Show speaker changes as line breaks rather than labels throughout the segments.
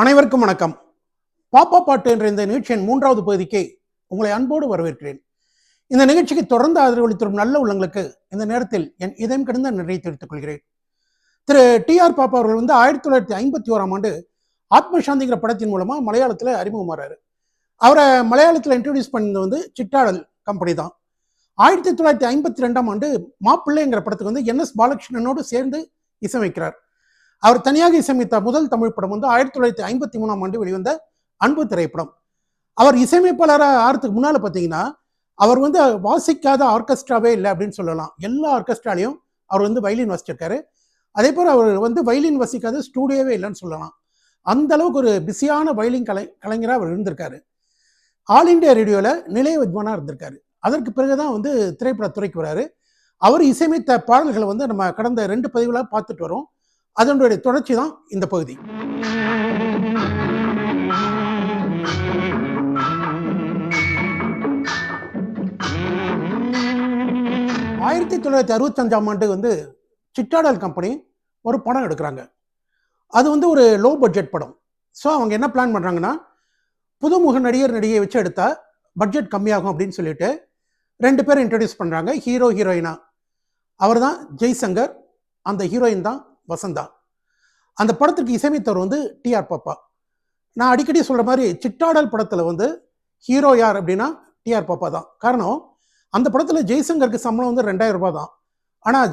அனைவருக்கும் வணக்கம். பாப்பா பாட்டு என்ற இந்த நிகழ்ச்சியின் மூன்றாவது பகுதிக்கு உங்களை அன்போடு வரவேற்கிறேன். இந்த நிகழ்ச்சிக்கு தொடர்ந்து ஆதரவளித்து வரும் நல்ல உள்ளங்களுக்கு இந்த நேரத்தில் என் இதயம் கிடந்த நிறைய தெரிவித்துக் கொள்கிறேன். திரு டி ஆர் பாப்பா அவர்கள் வந்து ஆயிரத்தி தொள்ளாயிரத்தி ஐம்பத்தி ஓராம் ஆண்டு ஆத்மசாந்திங்கிற படத்தின் மூலமா மலையாளத்தில் அறிமுகமாறாரு அவரை மலையாளத்தில் இன்ட்ரடியூஸ் பண்ணது வந்து சிட்டாடல் கம்பெனி தான். ஆயிரத்தி தொள்ளாயிரத்தி ஐம்பத்தி ரெண்டாம் ஆண்டு மாப்பிள்ளைங்கிற படத்துக்கு வந்து என் எஸ் பாலகிருஷ்ணனோடு சேர்ந்து இசைமைக்கிறார் அவர் தனியாக இசையமைத்த முதல் தமிழ் படம் வந்து ஆயிரத்தி தொள்ளாயிரத்தி ஐம்பத்தி மூணாம் ஆண்டு வெளிவந்த அன்பு திரைப்படம். அவர் இசையமைப்பாளராக ஆறதுக்கு முன்னால் பார்த்தீங்கன்னா அவர் வந்து வாசிக்காத ஆர்கெஸ்ட்ராவே இல்லை அப்படின்னு சொல்லலாம். எல்லா ஆர்கெஸ்ட்ராலையும் அவர் வந்து வைலின் வாசிச்சிருக்காரு. அதே போல் அவர் வந்து வைலின் வாசிக்காத ஸ்டூடியோவே இல்லைன்னு சொல்லலாம். அந்த அளவுக்கு ஒரு பிஸியான வைலின் கலை கலைஞராக அவர் இருந்திருக்காரு. ஆல் இண்டியா ரேடியோவில் நிலைய வித்வானாக இருந்திருக்காரு. அதற்கு பிறகுதான் வந்து திரைப்படத்துறைக்கு வராரு. அவர் இசையமைத்த பாடல்களை வந்து நம்ம கடந்த ரெண்டு பதிவுகளாக பார்த்துட்டு வரோம். அதனுடைய தொடர்ச்சி தான் இந்த பகுதி. ஆயிரத்தி தொள்ளாயிரத்தி அறுபத்தஞ்சாம் ஆண்டு வந்து சிட்டாடல் கம்பெனி ஒரு படம் எடுக்கிறாங்க. அது வந்து ஒரு லோ பட்ஜெட் படம். ஸோ அவங்க என்ன பிளான் பண்ணுறாங்கன்னா புதுமுக நடிகர் நடிகையை வச்சு எடுத்தால் பட்ஜெட் கம்மியாகும் அப்படின்னு சொல்லிட்டு ரெண்டு பேரும் இன்ட்ரடியூஸ் பண்ணுறாங்க ஹீரோ ஹீரோயினா அவர் தான் ஜெய்சங்கர் அந்த ஹீரோயின் தான் வசந்தா. அந்த படத்துக்கு இசையமைத்தவர் வந்து டிஆர் பாப்பா. நான் அடிக்கடி சொல்கிற மாதிரி சிட்டாடல் படத்தில் வந்து ஹீரோ யார் அப்படின்னா டிஆர் பாப்பா தான். காரணம் அந்த படத்தில் ஜெய்சங்கருக்கு சம்பளம் வந்து ரெண்டாயிரம் ரூபா தான். ஆனால்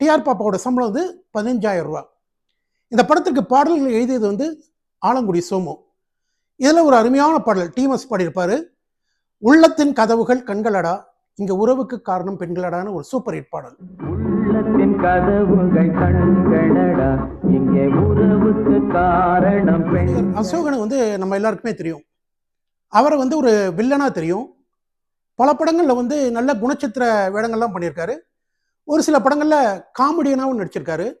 டிஆர் பாப்பாவோட சம்பளம் வந்து பதினஞ்சாயிரம் ரூபா இந்த படத்திற்கு பாடல்கள் எழுதியது வந்து ஆலங்குடி சோமு. இதில் ஒரு அருமையான பாடல் டிஎம்எஸ் பாடியிருப்பார். உள்ளத்தின் கதவுகள் கண்களடா இங்க உறவுக்கு காரணம் பெண்களடான்னு ஒரு சூப்பர் ஹிட் பாடல்.
உள்ளத்தின் கதவுகள் கண்களடா இங்கே உறவுக்கு காரணம் பெண்.
அசோகனை வந்து நம்ம எல்லாருக்குமே தெரியும். அவரை வந்து ஒரு வில்லனா தெரியும். பல படங்களில் வந்து நல்ல குணச்சித்திர வேடங்கள்லாம் பண்ணியிருக்காரு. ஒரு சில படங்களில் காமெடியனாகவும் நடிச்சிருக்காரு.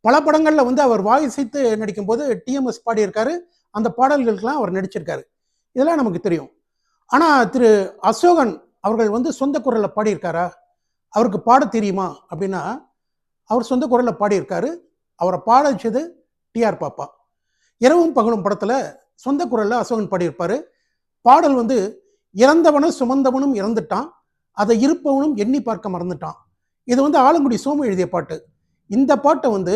பல படங்களில் வந்து அவர் வாயிசைத்து நடிக்கும்போது டிஎம்எஸ் பாடியிருக்காரு. அந்த பாடல்களுக்கெல்லாம் அவர் நடிச்சிருக்காரு. இதெல்லாம் நமக்கு தெரியும். ஆனால் திரு அசோகன் அவர்கள் வந்து சொந்த குரலில் பாடியிருக்காரா? அவருக்கு பாட தெரியுமா? அப்படின்னா அவர் சொந்த குரலில் பாடியிருக்காரு. அவரை பாட வச்சது டிஆர் பாப்பா. இரவும் பகலும் படத்தில் சொந்த குரலில் அசோகன் பாடியிருப்பார். பாடல் வந்து இறந்தவனும் சுமந்தவனும் இறந்துட்டான். அதை இருப்பவனும் எண்ணி பார்க்க மறந்துட்டான். இது வந்து ஆலங்குடி சோமு எழுதிய பாட்டு. இந்த பாட்டை வந்து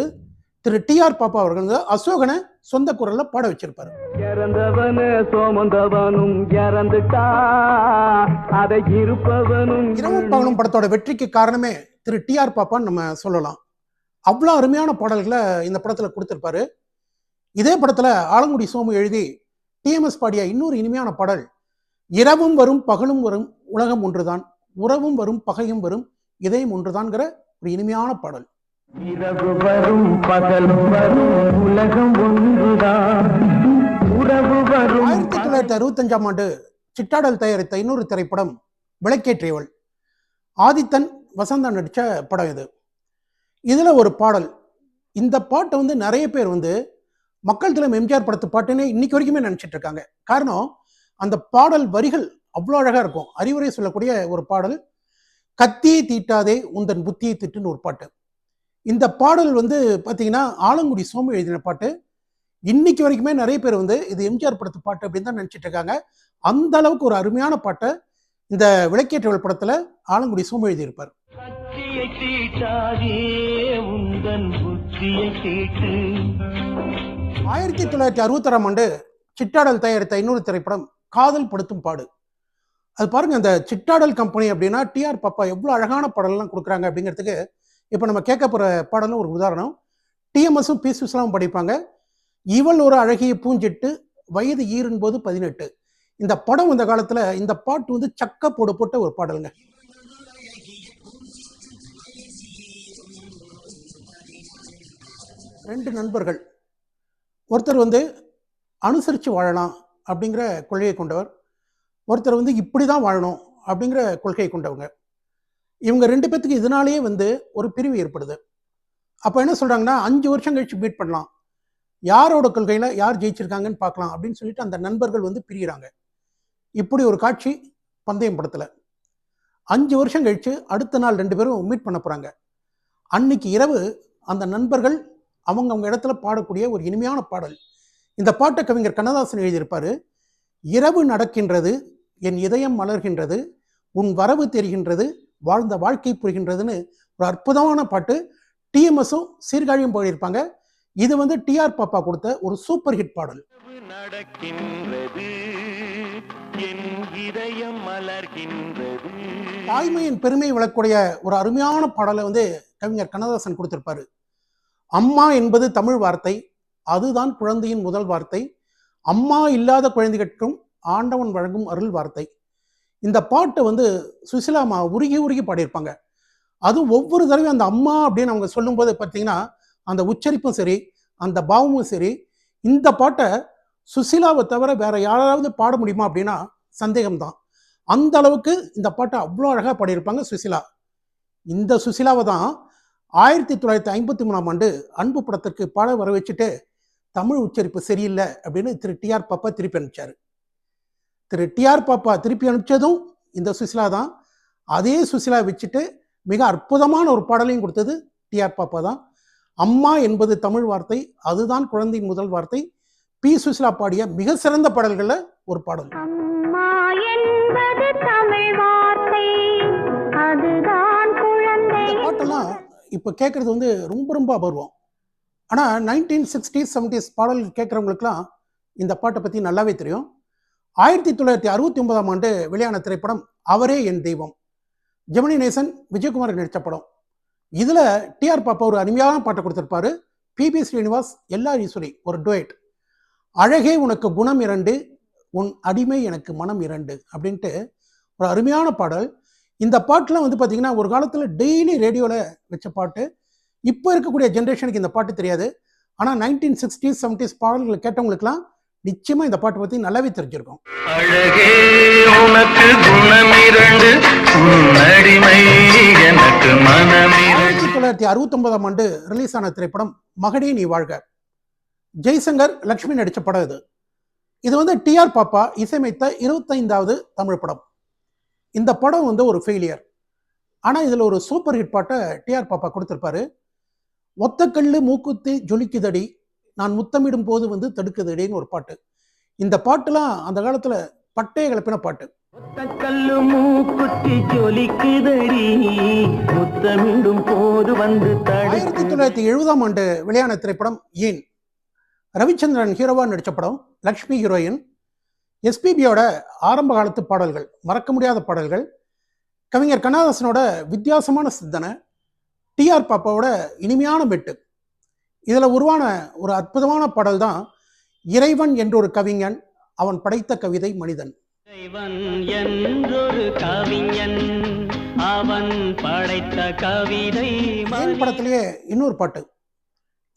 திரு டிஆர் பாப்பா அவர்கள் அசோகனை சொந்த குரலில் பாட வச்சிருப்பாரு. இரவும் பகலும் படத்தோட வெற்றிக்கு காரணமே திரு டிஆர் பாப்பான்னு நம்ம சொல்லலாம். அவ்வளோ அருமையான பாடல்களை இந்த படத்தில் கொடுத்துருப்பாரு. இதே படத்தில் ஆலங்குடி சோமு எழுதி டிஎம்எஸ் பாடிய இன்னொரு இனிமையான பாடல் இரவும் வரும் பகலும் வரும் உலகம் ஒன்றுதான் உறவும் வரும் பகையும் வரும் இதயம் ஒன்றுதான்ங்கிற ஒரு இனிமையான பாடல்.
இரவு வரும் பகல் வரும் உலகம் ஒன்றுதான். உறவு வரும்
ஆயிரத்தி தொள்ளாயிரத்தி அறுபத்தஞ்சாம் ஆண்டு சிட்டாடல் தயாரித்த இன்னொரு திரைப்படம் விளக்கேற்றியவள். ஆதித்தன் வசந்தா நடித்த படம் இது. இதில் ஒரு பாடல். இந்த பாட்டை வந்து நிறைய பேர் வந்து மக்கள் திலம் எம்ஜிஆர் படத்து பாட்டுன்னு இன்னைக்கு வரைக்குமே நினச்சிட்டு இருக்காங்க. காரணம் அந்த பாடல் வரிகள் அவ்வளோ அழகாக இருக்கும். அறிவுரை சொல்லக்கூடிய ஒரு பாடல் கத்தியை தீட்டாதே உந்தன் புத்தியை திட்டுன்னு ஒரு பாட்டு. இந்த பாடல் வந்து பார்த்தீங்கன்னா ஆலங்குடி சோமு எழுதின பாட்டு. இன்னைக்கு வரைக்குமே நிறைய பேர் வந்து இது எம்ஜிஆர் படத்து பாட்டு அப்படின்னு தான் நினச்சிட்டு இருக்காங்க. அந்த அளவுக்கு ஒரு அருமையான பாட்டை இந்த விளக்கேற்றவள் படத்துல ஆலங்குடி சோமு எழுதியிருப்பார். ஆயிரத்தி தொள்ளாயிரத்தி அறுபத்தாறாம் ஆண்டு சிட்டாடல் தயாரித்த இன்னொரு திரைப்படம் காதல் படுத்தும் பாடு. அது பாருங்க அந்த சிட்டாடல் கம்பெனி அப்படின்னா டிஆர் பாப்பா எவ்வளோ அழகான பாடல்லாம் கொடுக்குறாங்க அப்படிங்கிறதுக்கு இப்போ நம்ம கேட்க போகிற பாடலும் ஒரு உதாரணம். டிஎம்எஸும் பிசுஸ்லாம் படிப்பாங்க. இவள் ஒரு அழகிய பூஞ்சிட்டு வயது ஈரும் போது பதினெட்டு. இந்த படம் இந்த காலத்தில் இந்த பாட்டு வந்து சக்க போடு போட்ட ஒரு பாடலுங்க. ரெண்டு நண்பர்கள். ஒருத்தர் வந்து அனுசரித்து வாழலாம் அப்படிங்கிற கொள்கையை கொண்டவர். ஒருத்தர் வந்து இப்படி தான் வாழணும் அப்படிங்கிற கொள்கையை கொண்டவங்க. இவங்க ரெண்டு பேத்துக்கு இதனாலேயே வந்து ஒரு பிரிவு ஏற்படுது. அப்போ என்ன சொல்கிறாங்கன்னா அஞ்சு வருஷம் கழிச்சு மீட் பண்ணலாம். யாரோட கொள்கையில் யார் ஜெயிச்சிருக்காங்கன்னு பார்க்கலாம் அப்படின்னு சொல்லிட்டு அந்த நண்பர்கள் வந்து பிரிகிறாங்க இப்படி ஒரு காட்சி பந்தயம் படத்தில். அஞ்சு வருஷம் கழிச்சு அடுத்த நாள் ரெண்டு பேரும் மீட் பண்ண போகிறாங்க அன்னைக்கு இரவு அந்த நண்பர்கள் அவங்க அவங்க இடத்துல பாடக்கூடிய ஒரு இனிமையான பாடல். இந்த பாட்டை கவிஞர் கண்ணதாசன் எழுதியிருப்பார் இரவு நடக்கின்றது என் இதயம் மலர்கின்றது உன் வரவு தெரிகின்றது வாழ்ந்த வாழ்க்கை புரிகின்றதுன்னு ஒரு அற்புதமான பாட்டு. டிஎம்எஸும் சீர்காழியும் பாடியிருப்பாங்க. இது வந்து டிஆர் பாப்பா கொடுத்த ஒரு சூப்பர் ஹிட் பாடல்.
நடக்கின்றது என் இதயம் மலர்கின்றது.
தாய்மையின் பெருமை விளக்கக்கூடிய ஒரு அருமையான பாடலை வந்து கவிஞர் கண்ணதாசன் கொடுத்திருப்பாரு. அம்மா என்பது தமிழ் வார்த்தை அதுதான் குழந்தையின் முதல் வார்த்தை. அம்மா இல்லாத குழந்தைகளுக்கும் ஆண்டவன் வழங்கும் அருள் வார்த்தை. இந்த பாட்டை வந்து சுசிலாமா உருகி உருகி பாடியிருப்பாங்க. அதுவும் ஒவ்வொரு தடவையும் அந்த அம்மா அப்படின்னு அவங்க சொல்லும்போது பார்த்தீங்கன்னா அந்த உச்சரிப்பும் சரி அந்த பாவமும் சரி இந்த பாட்டை சுசிலாவை தவிர வேற யாராவது பாட முடியுமா அப்படின்னா சந்தேகம்தான். அந்த அளவுக்கு இந்த பாட்டை அவ்வளோ அழகாக பாடியிருப்பாங்க சுசிலா. இந்த சுசிலாவை தான் ஆயிரத்தி தொள்ளாயிரத்தி ஐம்பத்தி மூணாம் ஆண்டு அன்பு படத்திற்கு பாட வர வச்சுட்டு தமிழ் உச்சரிப்பு சரியில்லை அப்படின்னு திரு டிஆர் பாப்பா திருப்பி அனுப்பிச்சாரு. திரு டிஆர் பாப்பா திருப்பி அனுப்பிச்சதும் இந்த சுசிலா தான். அதே சுசிலா வச்சுட்டு மிக அற்புதமான ஒரு பாடலையும் கொடுத்தது டிஆர் பாப்பா தான். அம்மா என்பது தமிழ் வார்த்தை அதுதான் குழந்தையின் முதல் வார்த்தை. பி சுசிலா பாடிய மிக சிறந்த பாடல்களில் ஒரு பாடல். இந்த பாட்டெல்லாம் இப்போ கேட்குறது வந்து ரொம்ப ரொம்ப அபூர்வம். ஆனால் நைன்டீன் சிக்ஸ்டீஸ் செவன்டீஸ் பாடல் கேட்குறவங்களுக்குலாம் இந்த பாட்டை பற்றி நல்லாவே தெரியும். ஆயிரத்தி தொள்ளாயிரத்தி அறுபத்தி ஒன்பதாம் ஆண்டு வெளியான திரைப்படம் அவரே என் தெய்வம். ஜெமினி நேசன் விஜயகுமார் நடித்த படம். இதில் டிஆர் பாப்பா ஒரு அருமையான பாட்டை கொடுத்துருப்பாரு. பிபி ஸ்ரீனிவாஸ் எல்லா ஈஸ்வரி ஒரு டுவேட் அழகே உனக்கு குணம் இரண்டு உன் அடிமை எனக்கு மனம் இரண்டு அப்படின்ட்டு ஒரு அருமையான பாடல். இந்த பாட்டெலாம் வந்து பார்த்தீங்கன்னா ஒரு காலத்தில் டெய்லி ரேடியோவில் வச்ச பாட்டு. இப்போ இருக்கக்கூடிய ஜென்ரேஷனுக்கு இந்த பாட்டு தெரியாது. ஆனால் நைன்டீன் சிக்ஸ்டீஸ் செவன்டீஸ் பாடல்களை கேட்டவங்களுக்குலாம் நிச்சயமாக இந்த பாட்டை பற்றி நல்லாவே தெரிஞ்சிருக்கும்.
அழகே உனக்கு
ஆயிரத்தி தொள்ளாயிரத்தி அறுபத்தொன்பதாம் ஆண்டு ரிலீஸ் ஆன திரைப்படம் மகனே நீ வாழ்க. ஜெய்சங்கர் லக்ஷ்மி நடித்த படம் இது. இது வந்து டிஆர் பாப்பா இசையமைத்த இருபத்தைந்தாவது தமிழ் படம். இந்த படம் வந்து ஒரு ஃபெயிலியர் ஆனால் இதில் ஒரு சூப்பர் ஹிட் பாட்டை டிஆர் பாப்பா கொடுத்துருப்பாரு. ஒத்தக்கல்லு மூக்குத்தி ஜொலிக்குதடி நான் முத்தமிடும் போது வந்து தடுக்குதடின்னு ஒரு பாட்டு. இந்த பாட்டுலாம் அந்த காலத்தில் பட்டைய கிளப்பின பாட்டு.
கல்லு மூக்குத்தி ஜொலிக்குதடி முத்தமிடும் போது வந்து
ஆயிரத்தி தொள்ளாயிரத்தி எழுபதாம் ஆண்டு வெளியான திரைப்படம் ஏன்? ரவிச்சந்திரன் ஹீரோவா நடித்த படம் லக்ஷ்மி ஹீரோயின். எஸ்பிபியோட ஆரம்ப காலத்து பாடல்கள் மறக்க முடியாத பாடல்கள். கவிஞர் கண்ணதாசனோட வித்தியாசமான சிந்தனை. டிஆர் பாப்பாவோட இனிமையான மெட்டு. இதில் உருவான ஒரு அற்புதமான பாடல் தான் இறைவன் என்றொரு கவிஞன் அவன் படைத்த கவிதை மனிதன்.
இறைவன் என்றொரு கவிஞன் அவன் படைத்த கவிதை
ஏன் படத்திலேயே இன்னொரு பாட்டு.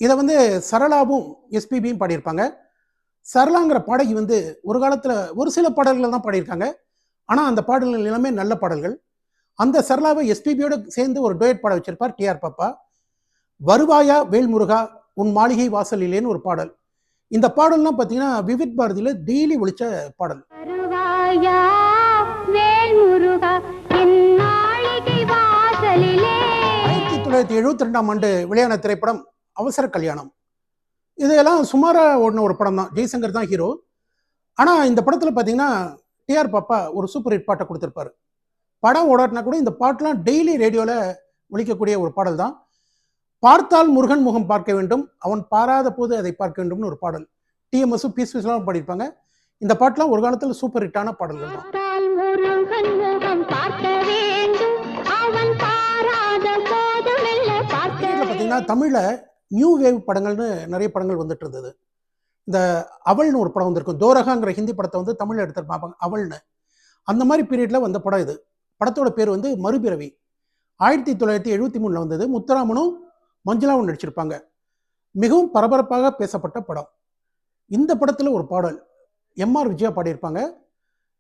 இதை வந்து சரளாவும் எஸ்பிபியும் பாடியிருப்பாங்க. சரளாங்கிற பாடகி வந்து ஒரு காலத்தில் ஒரு சில பாடல்கள் தான் பாடியிருக்காங்க. ஆனால் அந்த பாடல்கள் எல்லாமே நல்ல பாடல்கள். அந்த சரளாவை எஸ்பிபியோட சேர்ந்து ஒரு டொயட் பாட வச்சிருப்பார் டிஆர் பாப்பா. வருவாயா வேல்முருகா உன் மாளிகை வாசலிலேன்னு ஒரு பாடல். இந்த பாடல்லாம் பார்த்தீங்கன்னா விவித் பாரதியில் டெய்லி ஒழிச்ச பாடல். ஆயிரத்தி தொள்ளாயிரத்தி எழுபத்தி ரெண்டாம் ஆண்டு வெளியான திரைப்படம் அவசர கல்யாணம். இதெல்லாம் சுமாராக ஓடின ஒரு படம் தான் ஜெய்சங்கர் தான் ஹீரோ. ஆனால் இந்த படத்தில் பார்த்தீங்கன்னா டிஆர் பாப்பா ஒரு சூப்பர் ஹிட் பாட்டை கொடுத்துருப்பாரு. படம் ஓடாட்டினா கூட இந்த பாட்டெலாம் டெய்லி ரேடியோவில் ஒலிக்கக்கூடிய ஒரு பாடல் தான் பார்த்தால் முருகன் முகம் பார்க்க வேண்டும். அவன் பாராத போது அதை பார்க்க வேண்டும்னு ஒரு பாடல். டிஎம்எஸும் பீஸ் பீஸ்லாம் பாடியிருப்பாங்க. இந்த பாட்டெலாம் ஒரு காலத்தில் சூப்பர் ஹிட்டான பாடல்கள் பார்த்தீங்கன்னா தமிழில் நியூ வேவ் படங்கள்னு நிறைய படங்கள் வந்துட்டு இருந்தது. இந்த அவள்னு ஒரு படம் வந்திருக்கும். தோரகாங்கிற ஹிந்தி படத்தை வந்து தமிழில் எடுத்திருப்பாங்க அவள்னு. அந்த மாதிரி பீரியடில் வந்த படம் இது. படத்தோட பேர் வந்து மறுபிறவி. ஆயிரத்தி தொள்ளாயிரத்தி எழுபத்தி மூணில் வந்தது. முத்துராமனும் மஞ்சளாவும் நடிச்சிருப்பாங்க. மிகவும் பரபரப்பாக பேசப்பட்ட படம். இந்த படத்தில் ஒரு பாடல். எம்ஆர் விஜயா பாடியிருப்பாங்க.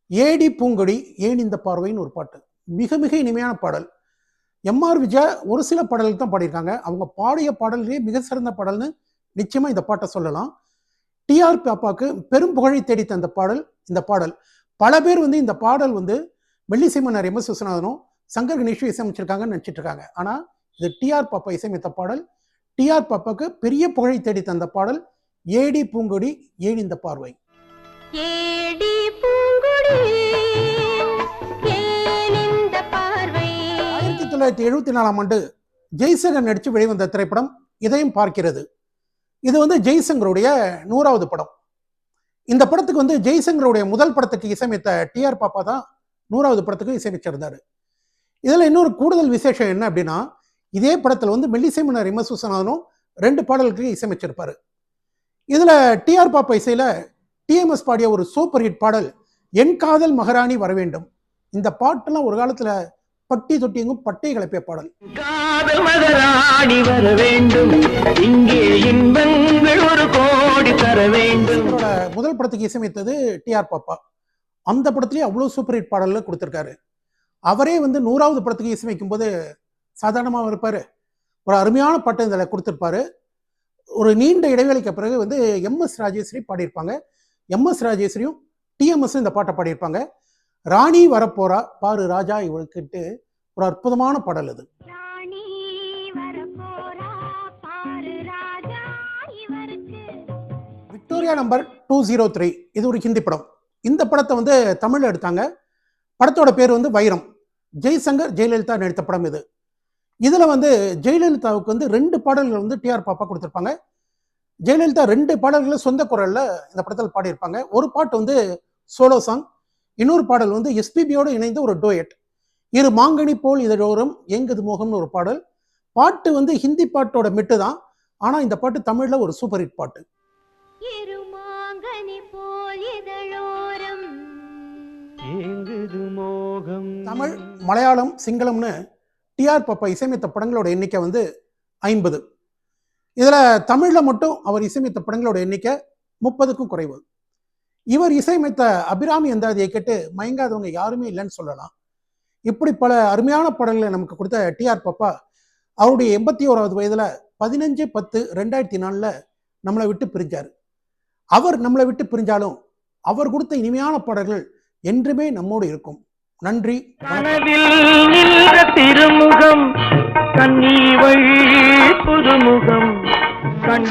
ஏடி பூங்கொடி ஏன் இந்த பார்வைன்னு ஒரு பாட்டு. மிக மிக இனிமையான பாடல். எம்ஆர் விஜயா ஒரு சில பாடல்கள் தான் பாடியிருக்காங்க. அவங்க பாடிய பாடல்களே மிக சிறந்த பாடல்னு நிச்சயமாக இந்த பாட்டை சொல்லலாம். டிஆர் பாப்பாவுக்கு பெரும் புகழை தேடி தந்த பாடல் இந்த பாடல். பல பேர் வந்து இந்த பாடல் வந்து வெள்ளிசைமன்னர் எம் எஸ் விஸ்வநாதனும் சங்கர் கணேஷும் இசையமைச்சிருக்காங்கன்னு நினச்சிட்டு இருக்காங்க. ஆனால் இது டிஆர் பாப்பா இசையமைத்த பாடல். டிஆர் பாப்பாக்கு பெரிய புகழை தேடி தந்த பாடல். ஏடி பூங்கொடி ஏன் இந்த பார்வை.
ஏடி பூங்குடி
ஆயிரத்தி தொள்ளாயிரத்தி எழுபத்தி நாலாம் ஆண்டு ஜெய்சங்கர் நடித்து வெளிவந்த திரைப்படம் இதையும் பார்க்கிறது. இது வந்து ஜெய்சங்கருடைய நூறாவது படம். இந்த படத்துக்கு வந்து ஜெய்சங்கருடைய முதல் படத்துக்கு இசையமைத்த டிஆர் பாப்பா தான் நூறாவது படத்துக்கு இசையமைச்சிருந்தாரு. இதில் இன்னொரு கூடுதல் விசேஷம் என்ன அப்படின்னா இதே படத்தில் வந்து மெல்லிசை மன்னர் எம் எஸ் விஸ்வநாதனும் ரெண்டு பாடல்களுக்கு இசையமைச்சிருப்பாரு. இதில் டிஆர் பாப்பா இசையில் டிஎம்எஸ் பாடிய ஒரு சூப்பர் ஹிட் பாடல் என் காதல் மகாராணி வர வேண்டும். இந்த பாட்டெல்லாம் ஒரு காலத்தில் பட்டி தொட்டியெங்கும் பட்டை கிளப்பிய பாடல்.
காதல் மகராணி வர வேண்டும். இங்கே இன்பங்கள் ஒரு கோடி தர வேண்டும்.
முதல் படத்துக்கு இசையமைத்தது டிஆர் பாப்பா. அந்த படத்துலயே அவ்வளோ சூப்பர் ஹிட் பாடல்கள் கொடுத்துருக்காரு. அவரே வந்து நூறாவது படத்துக்கு இசையமைக்கும் போது சாதாரணமாக இருப்பார். ஒரு அருமையான பாட்டு இதில் கொடுத்துருப்பாரு. ஒரு நீண்ட இடைவேளைக்கு பிறகு வந்து எம்எஸ் ராஜேஸ்வரி பாடியிருப்பாங்க. எம்எஸ் ராஜேஸ்வரியும் டிஎம்எஸ் இந்த பாட்டை பாடியிருப்பாங்க. ராணி வரப்போறா பாரு ராஜா இவளுக்குட்டு ஒரு அற்புதமான பாடல் அது. Victoria number two zero three இது ஒரு ஹிந்தி படம். இந்த படத்தை வந்து தமிழில் எடுத்தாங்க. படத்தோட பேர் வந்து வைரம். ஜெய்சங்கர் ஜெயலலிதா நடித்த படம் இது. இதில் வந்து ஜெயலலிதாவுக்கு வந்து ரெண்டு பாடல்கள் வந்து டிஆர் பாப்பா கொடுத்துருப்பாங்க. ஜெயலலிதா ரெண்டு பாடல்களை சொந்த குரலில் இந்த படத்தில் பாடியிருப்பாங்க. ஒரு பாட்டு வந்து சோலோ சாங் இன்னொரு பாடல் வந்து எஸ்பிபியோடு இணைந்த ஒரு டோயட் இரு மாங்கனி போல் இதழோரம் எங்குது மோகம்னு ஒரு பாடல். பாட்டு வந்து ஹிந்தி பாட்டோட மெட்டு தான். ஆனால் இந்த பாட்டு தமிழில் ஒரு சூப்பர் ஹிட் பாட்டு. தமிழ் மலையாளம் சிங்களம்னு டிஆர் பாப்பா இசையமைத்த படங்களோட எண்ணிக்கை வந்து ஐம்பது. இதில் தமிழில் மட்டும் அவர் இசையமைத்த படங்களோட எண்ணிக்கை முப்பதுக்கும் குறைவு. இவர் இசையமைத்த அபிராமி அந்தாதியை கேட்டு மயங்காதவங்க யாருமே இல்லைன்னு சொல்லலாம். இப்படி பல அருமையான படங்களை நமக்கு கொடுத்த டிஆர் பாப்பா அவருடைய எண்பத்தி ஓராவது வயதில் பதினஞ்சு பத்து ரெண்டாயிரத்தி நாலில் நம்மளை விட்டு பிரிஞ்சார். அவர் நம்மளை விட்டு பிரிஞ்சாலும் அவர் கொடுத்த இனிமையான பாடல்கள் என்றுமே நம்மோடு இருக்கும். நன்றி வணக்கம்.
நின்ற திருமுகம் கண்ணீவள் புதுமுகம் கண்